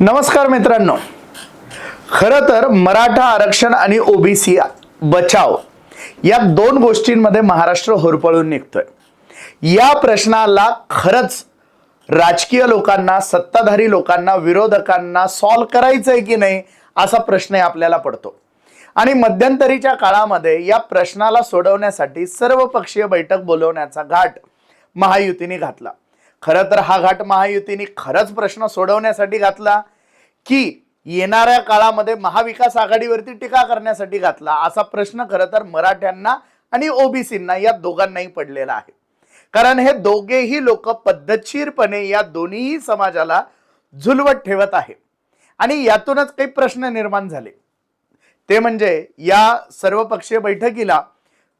नमस्कार मित्रांनो. खरं तर मराठा आरक्षण आणि ओबीसी बचाव या दोन गोष्टींमध्ये महाराष्ट्र होरपळून निघतोय. या प्रश्नाला खरंच राजकीय लोकांना सत्ताधारी लोकांना विरोधकांना सॉल्व करायचं आहे की नाही असा प्रश्न आपल्याला पडतो. आणि मध्यंतरीच्या काळामध्ये या प्रश्नाला सोडवण्यासाठी सर्वपक्षीय बैठक बोलवण्याचा घाट महायुतीने घातला. खरं तर हा घाट महायुतीने खरंच प्रश्न सोडवण्यासाठी घातला की येणाऱ्या काळामध्ये महाविकास आघाडीवरती टीका करण्यासाठी घातला असा प्रश्न खरं तर मराठ्यांना आणि ओबीसींना या दोघांनाही पडलेला आहे. कारण हे दोघेही लोक पद्धतशीरपणे या दोन्हीही समाजाला झुलवत ठेवत आहे. आणि यातूनच काही प्रश्न निर्माण झाले. ते म्हणजे या सर्वपक्षीय बैठकीला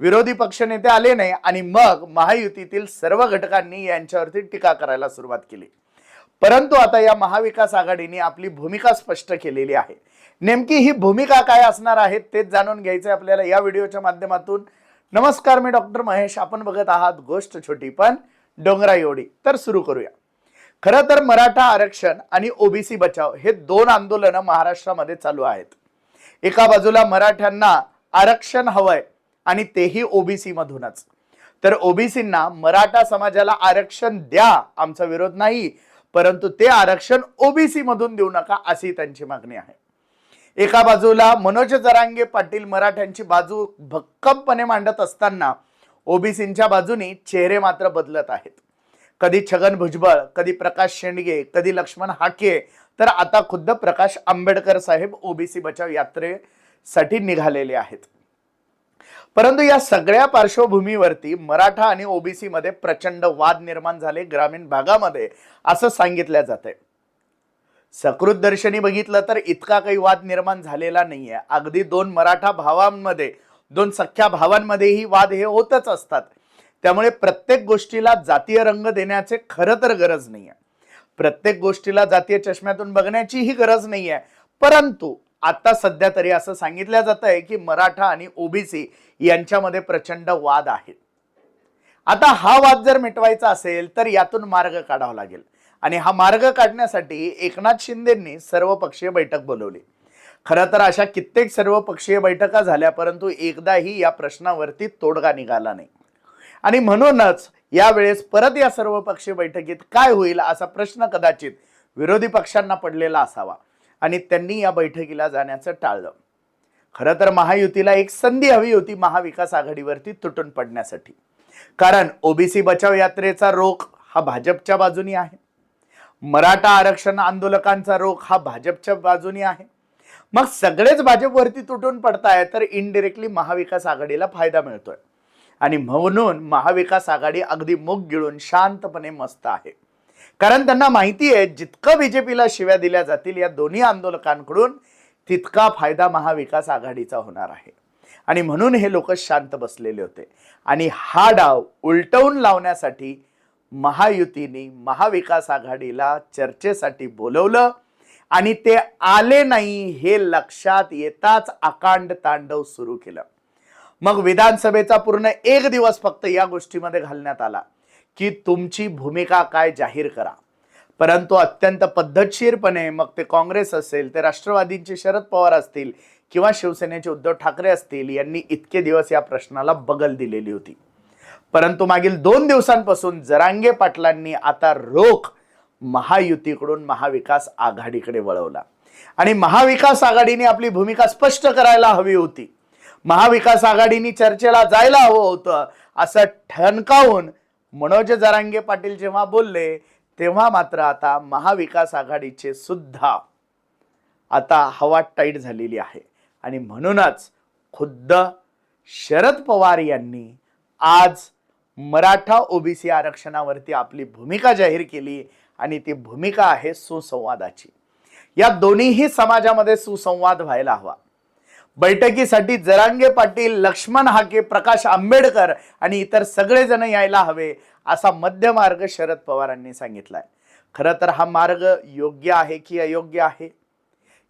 विरोधी पक्षनेते आले नाही आणि मग महायुतीतील सर्व घटकांनी यांच्यावरती टीका करायला सुरुवात केली. परंतु आता या महाविकास आघाडीने आपली भूमिका स्पष्ट केलेली आहे. नेमकी ही भूमिका काय असणार आहे तेच जाणून घ्यायचं आपल्याला या व्हिडिओच्या माध्यमातून. नमस्कार मी डॉक्टर महेश. आपण बघत आहात गोष्ट छोटी पण डोंगरा एवढी. तर सुरू करूया. खरं तर मराठा आरक्षण आणि ओबीसी बचाव हे दोन आंदोलनं महाराष्ट्रामध्ये चालू आहेत. एका बाजूला मराठ्यांना आरक्षण हवंय आणि तेही ओबीसी मधूनच. तर ओबीसींना मराठा समाजाला आरक्षण द्या आमचा विरोध नाही परंतु ते आरक्षण ओबीसी मधून देऊ नका अशी त्यांची मागणी आहे. एका बाजूला मनोज जरांगे पाटील मराठ्यांची बाजू भक्कमपणे मांडत असताना ओबीसींच्या बाजूनी चेहरे मात्र बदलत आहेत. कधी छगन भुजबळ कधी प्रकाश शेंडगे कधी लक्ष्मण हाके तर आता खुद्द प्रकाश आंबेडकर साहेब ओबीसी बचाव यात्रेसाठी निघालेले आहेत. परंतु या सगळ्या पार्श्वभूमीवरती मराठा आणि ओबीसी मध्ये प्रचंड वाद निर्माण झाले ग्रामीण भागामध्ये असं सांगितलं जात सकृत दर्शनी बघितलं तर इतका काही वाद निर्माण झालेला नाहीये. अगदी दोन मराठा भावांमध्ये दोन सख्या भावांमध्येही वाद हे होतच असतात. त्यामुळे प्रत्येक गोष्टीला जातीय रंग देण्याचे खरं तर गरज नाहीये. प्रत्येक गोष्टीला जातीय चष्म्यातून बघण्याचीही गरज नाही आहे परंतु आता सध्या तरी असं सांगितलं जात आहे की मराठा आणि ओबीसी यांच्यामध्ये प्रचंड वाद आहेत. आता हा वाद जर मिटवायचा असेल तर यातून मार्ग काढावा लागेल. आणि हा मार्ग काढण्यासाठी एकनाथ शिंदेंनी सर्वपक्षीय बैठक बोलवली. खरं तर अशा कित्येक सर्वपक्षीय बैठका झाल्या परंतु एकदाही या प्रश्नावरती तोडगा निघाला नाही. आणि म्हणूनच यावेळेस परत या सर्वपक्षीय बैठकीत काय होईल असा प्रश्न कदाचित विरोधी पक्षांना पडलेला असावा. आणि त्यांनी या बैठकीला जाण्याचं टाळलं. खरं तर महायुतीला एक संधी हवी होती महाविकास आघाडीवरती तुटून पडण्यासाठी. कारण ओबीसी बचाव यात्रेचा रोख हा भाजपच्या बाजूनी आहे. मराठा आरक्षण आंदोलकांचा रोख हा भाजपच्या बाजूनी आहे. मग सगळेच भाजपवरती तुटून पडताय तर इनडिरेक्टली महाविकास आघाडीला फायदा मिळतोय. आणि म्हणून महाविकास आघाडी अगदी मुग गिळून शांतपणे मस्त आहे. कारण त्यांना माहिती आहे जितकं बीजेपीला शिव्या दिल्या जातील या दोन्ही आंदोलकांकडून तितका फायदा महाविकास आघाडीचा होणार आहे. आणि म्हणून हे लोक शांत बसलेले होते. आणि हा डाव उलटवून लावण्यासाठी महायुतीने महाविकास आघाडीला चर्चेसाठी बोलवलं आणि ते आले नाही हे लक्षात येताच आकांड तांडव सुरू केलं. मग विधानसभेचा पूर्ण एक दिवस फक्त या गोष्टीमध्ये घालण्यात आला. की तुमची भूमिका काय जाहीर करा. परंतु अत्यंत पद्धतशीरपणे मग ते काँग्रेस असेल ते राष्ट्रवादींचे शरद पवार असतील किंवा शिवसेनेचे उद्धव ठाकरे असतील यांनी इतके दिवस या प्रश्नाला बगल दिलेली होती. परंतु मागील दोन दिवसांपासून जरांगे पाटलांनी आता रोख महायुतीकडून महाविकास आघाडीकडे वळवला. आणि महाविकास आघाडीने आपली भूमिका स्पष्ट करायला हवी होती. महाविकास आघाडीने चर्चेला जायला हवं होतं असं ठणकावून मनोज जरांगे पाटील जेव्हा बोलले तेव्हा मात्र आता महाविकास आघाडीचे सुद्धा आता हवा टाईट झालेली आहे. आणि म्हणूनच खुद्द शरद पवार यांनी आज मराठा ओबीसी आरक्षणावरती आपली भूमिका जाहीर केली आणि ती भूमिका आहे सुसंवादाची. या दोन्हीही समाजामध्ये सुसंवाद व्हायला हवा. बैठकीसाठी जरांगे पाटील लक्ष्मण हाके प्रकाश आंबेडकर आणि इतर सगळेजण यायला हवे असा मध्य मार्ग शरद पवारांनी सांगितलाय. खरं तर हा मार्ग योग्य आहे की अयोग्य आहे?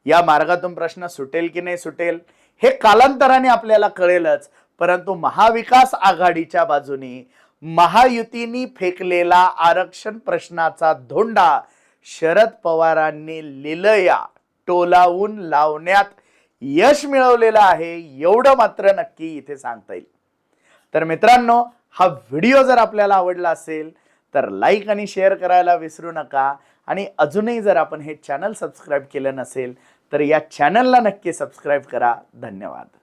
या मार्गातून प्रश्न सुटेल की नाही सुटेल हे कालांतराने आपल्याला कळेलच परंतु महाविकास आघाडीच्या बाजूनी महायुतीनी फेकलेला आरक्षण प्रश्नाचा धोंडा शरद पवारांनी लिलया टोलावून लावण्यात यश मिळवलेलं आहे एवढं मात्र नक्की इथे सांगता येईल. तर मित्रांनो हा व्हिडिओ जर आपल्याला आवडला असेल तर लाईक आणि शेअर करायला विसरू नका. आणि अजूनही जर आपण हे चॅनल सबस्क्राईब केलं नसेल तर या चॅनलला नक्की सबस्क्राईब करा. धन्यवाद.